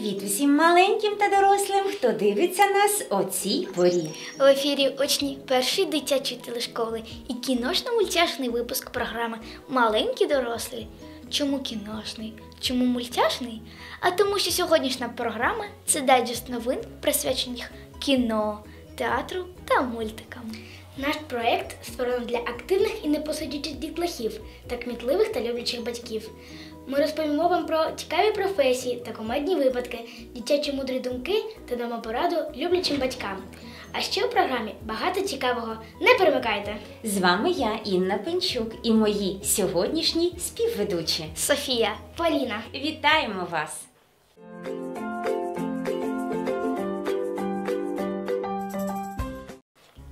Привіт усім маленьким та дорослим, хто дивиться нас о цій порі. В ефірі учні першої дитячої телешколи і кіношно-мультяшний випуск програми Маленькі дорослі. Чому кіношний? Чому мультяшний? А тому, що сьогоднішня програма це дайджест новин, присвячених кіно, театру та мультикам. Наш проект створено для активних і непосидючих дітлахів та кмітливих та люблячих батьків. Ми розповімо вам про цікаві професії та комедні випадки, дитячі мудрі думки та дамо пораду люблячим батькам. А ще у програмі багато цікавого. Не перемикайте! З вами я, Інна Пенчук, і мої сьогоднішні співведучі. Софія, Поліна. Вітаємо вас!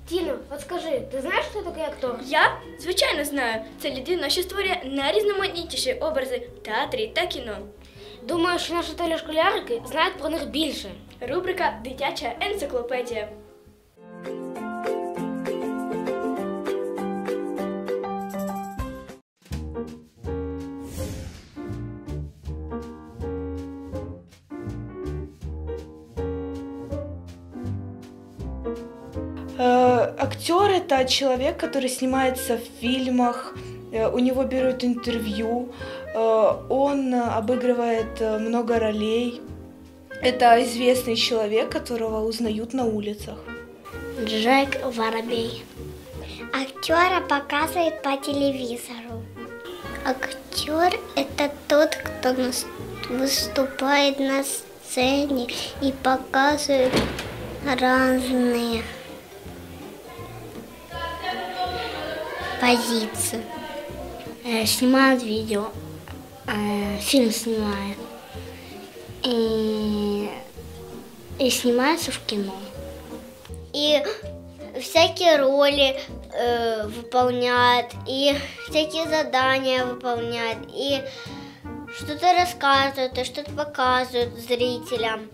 Тіно, от скажи, ти знаєш, хто такий актор? Я, звичайно, знаю. Це людина, що створює найрізноманітніші образи в театрі та кіно. Думаю, що наші телешколярики знають про них більше. Рубрика Дитяча енциклопедія. Актер это человек, который снимается в фильмах, э, у него берут интервью, э, он э, обыгрывает э, много ролей. Это известный человек, которого узнают на улицах. Джек Воробей. Актера показывают по телевизору. Актер это тот, кто выступает на сцене и показывает разные позиции. Э, снимает видео, э, фильм снимает. И, и снимается в кино. И всякие роли э, выполняет, и всякие задания выполняет, и что-то рассказывает, и что-то показывает зрителям.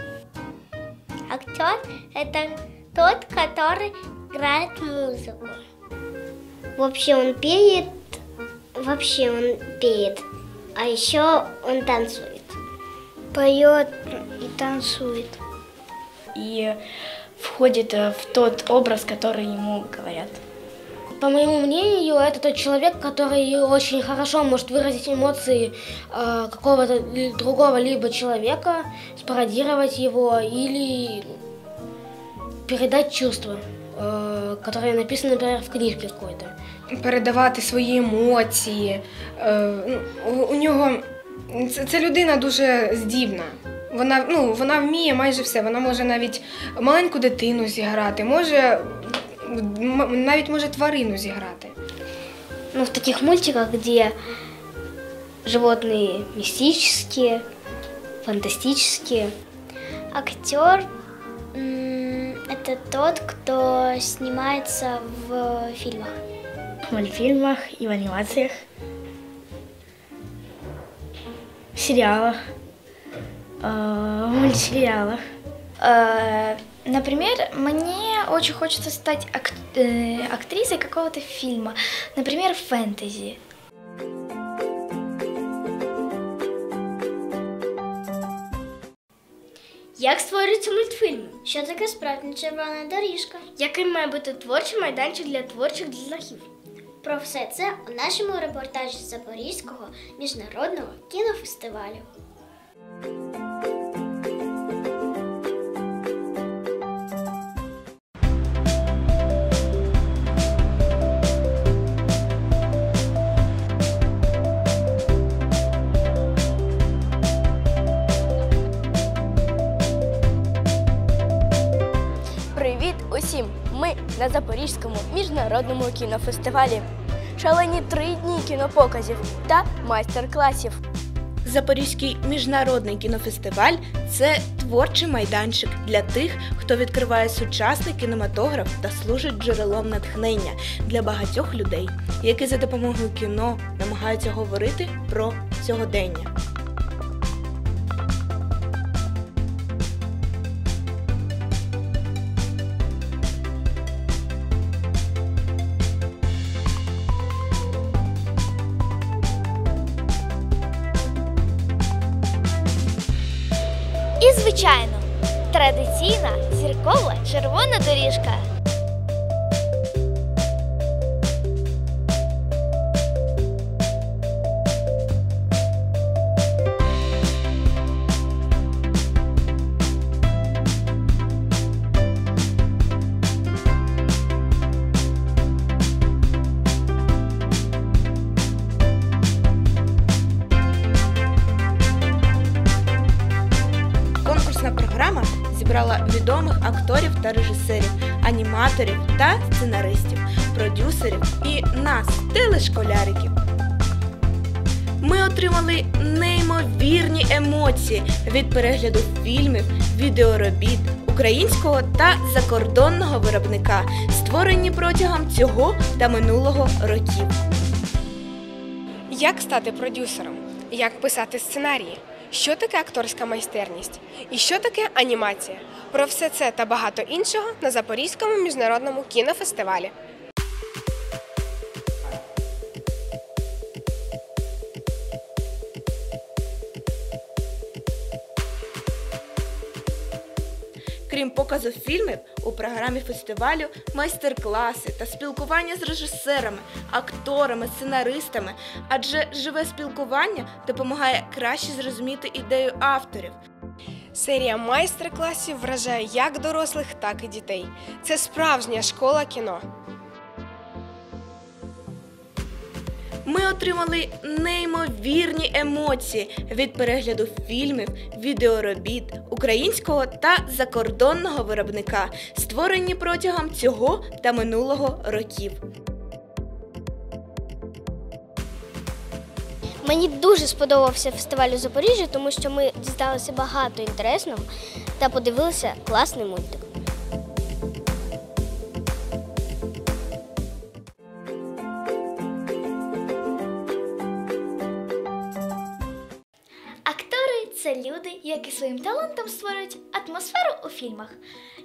Актер это тот, который играет музыку. Вообще он пеет, вообще он пеет, а еще он танцует. Поет и танцует. И входит э, в тот образ, который ему говорят. По моему мнению, это тот человек, который очень хорошо может выразить эмоции э, какого-то другого либо человека, спародировать его или передать чувства, которые написаны, например, в книжке какой-то. передавати свої емоції. Е, ну, у- У нього це, це людина дуже здібна. Вона, ну, вона вміє майже все. Вона може навіть маленьку дитину зіграти, може м- навіть може тварину зіграти. Ну, в таких мультиках, где животные мистические, фантастические. Актер м, Это тот, кто снимается в фильмах. В мультфильмах и в анимациях, в сериалах, э, в мультсериалах. Э, Например, мне очень хочется стать э, актрисой какого-то фильма, например, фэнтези. Як створюється мультфільм? Що таке справжня червона доріжка? Яким має бути творчий майданчик для творчих дітлахів? Про все це у нашому репортажі Запорізького міжнародного кінофестивалю. На Запорізькому міжнародному кінофестивалі. Шалені три дні кінопоказів та майстер-класів. Запорізький міжнародний кінофестиваль це творчий майданчик для тих, хто відкриває сучасний кінематограф та служить джерелом натхнення для багатьох людей, які за допомогою кіно намагаються говорити про сьогодення. Звичайно, традиційна зіркова червона доріжка. Акторів та режисерів, аніматорів та сценаристів, продюсерів і нас, телешколяриків. Ми отримали неймовірні емоції від перегляду фільмів, відеоробіт українського та закордонного виробника, створені протягом цього та минулого років. Як стати продюсером? Як писати сценарії? Що таке акторська майстерність? І що таке анімація? Про все це та багато іншого на Запорізькому міжнародному кінофестивалі. Показу фільмів, у програмі фестивалю майстер-класи та спілкування з режисерами, акторами, сценаристами, адже живе спілкування допомагає краще зрозуміти ідею авторів. Серія майстер-класів вражає як дорослих, так і дітей. Це справжня школа кіно. Ми отримали неймовірні емоції від перегляду фільмів, відеоробіт українського та закордонного виробника, створені протягом цього та минулого років. Мені дуже сподобався фестиваль у Запоріжжі, тому що ми дізналися багато інтересного та подивилися класний мультик. Це люди, які своїм талантом створюють атмосферу у фільмах.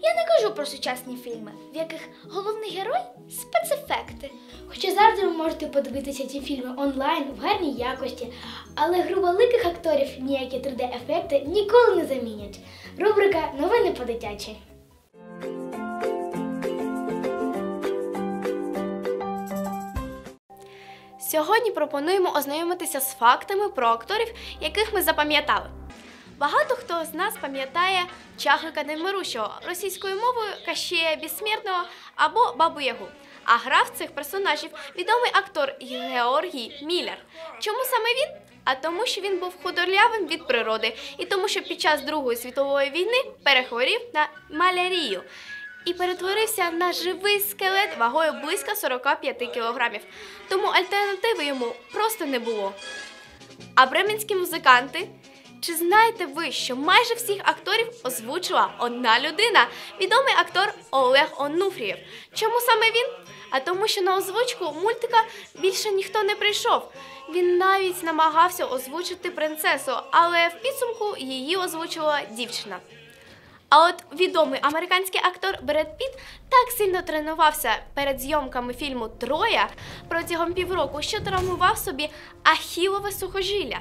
Я не кажу про сучасні фільми, в яких головний герой спецефекти. Хоча завжди ви можете подивитися ці фільми онлайн в гарній якості, але гру великих акторів ніякі 3D-ефекти ніколи не замінять. Рубрика Новини по дитячі. Сьогодні пропонуємо ознайомитися з фактами про акторів, яких ми запам'ятали. Багато хто з нас пам'ятає Чаглика Немирущого російською мовою Кащея Безсмертного або Бабу Ягу. А грав цих персонажів відомий актор Георгій Міллер. Чому саме він? А тому, що він був худорлявим від природи, і тому, що під час Другої світової війни перехворів на малярію і перетворився на живий скелет вагою близько 45 кілограмів. Тому альтернативи йому просто не було. А бременські музиканти. Чи знаєте ви, що майже всіх акторів озвучила одна людина, відомий актор Олег Онуфрієв? Чому саме він? А тому, що на озвучку мультика більше ніхто не прийшов. Він навіть намагався озвучити принцесу, але в підсумку її озвучила дівчина. А от відомий американський актор Бред Піт так сильно тренувався перед зйомками фільму Троя протягом півроку, що травмував собі ахілове сухожилля.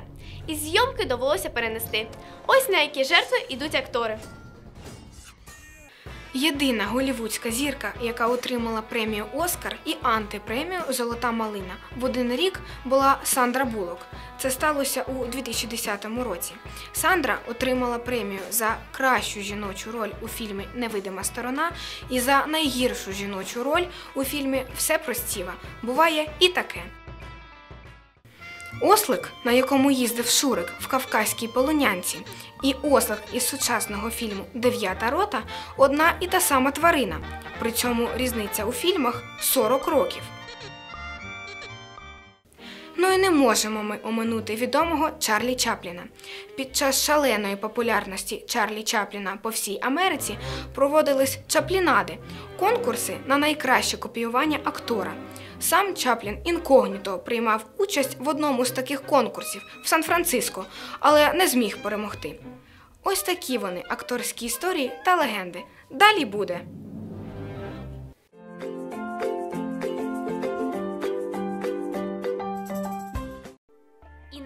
І зйомки довелося перенести. Ось на які жертви йдуть актори. Єдина голівудська зірка, яка отримала премію Оскар і антипремію Золота малина в один рік була Сандра Булок. Це сталося у 2010 році. Сандра отримала премію за кращу жіночу роль у фільмі Невидима сторона і за найгіршу жіночу роль у фільмі Все про Стіва. Буває і таке. Ослик, на якому їздив Шурик в Кавказькій полонянці, і ослик із сучасного фільму Дев'ята рота одна і та сама тварина. При цьому різниця у фільмах 40 років. Ну і не можемо ми оминути відомого Чарлі Чапліна. Під час шаленої популярності Чарлі Чапліна по всій Америці проводились чаплінади конкурси на найкраще копіювання актора. Сам Чаплін інкогніто приймав участь в одному з таких конкурсів в Сан-Франциско, але не зміг перемогти. Ось такі вони акторські історії та легенди. Далі буде.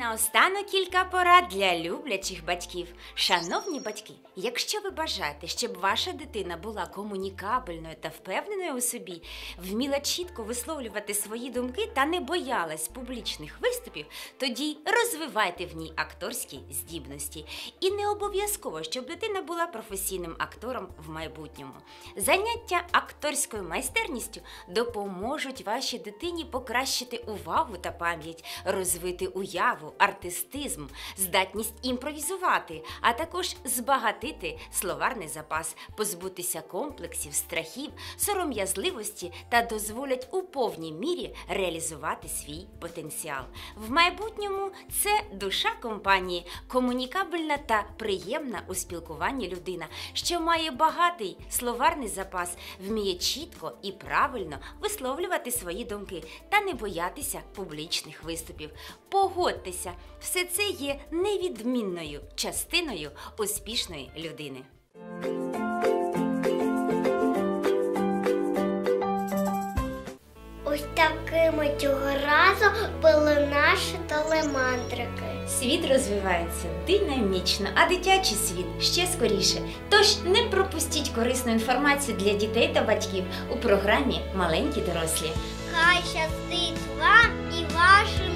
Наостанок кілька порад для люблячих батьків. Шановні батьки, якщо ви бажаєте, щоб ваша дитина була комунікабельною та впевненою у собі, вміла чітко висловлювати свої думки та не боялась публічних виступів, тоді розвивайте в ній акторські здібності. І не обов'язково, щоб дитина була професійним актором в майбутньому. Заняття акторською майстерністю допоможуть вашій дитині покращити увагу та пам'ять, розвити уяву, артистизм, здатність імпровізувати, а також збагатити словарний запас, позбутися комплексів, страхів, сором'язливості та дозволять у повній мірі реалізувати свій потенціал. В майбутньому це душа компанії, комунікабельна та приємна у спілкуванні людина, що має багатий словарний запас, вміє чітко і правильно висловлювати свої думки та не боятися публічних виступів. Погодьтеся, все це є невідмінною частиною успішної людини. Ось такими цього разу були наші телемандрики. Світ розвивається динамічно, а дитячий світ ще скоріше. Тож не пропустіть корисну інформацію для дітей та батьків у програмі Маленькі дорослі. Хай щастить вам і вашим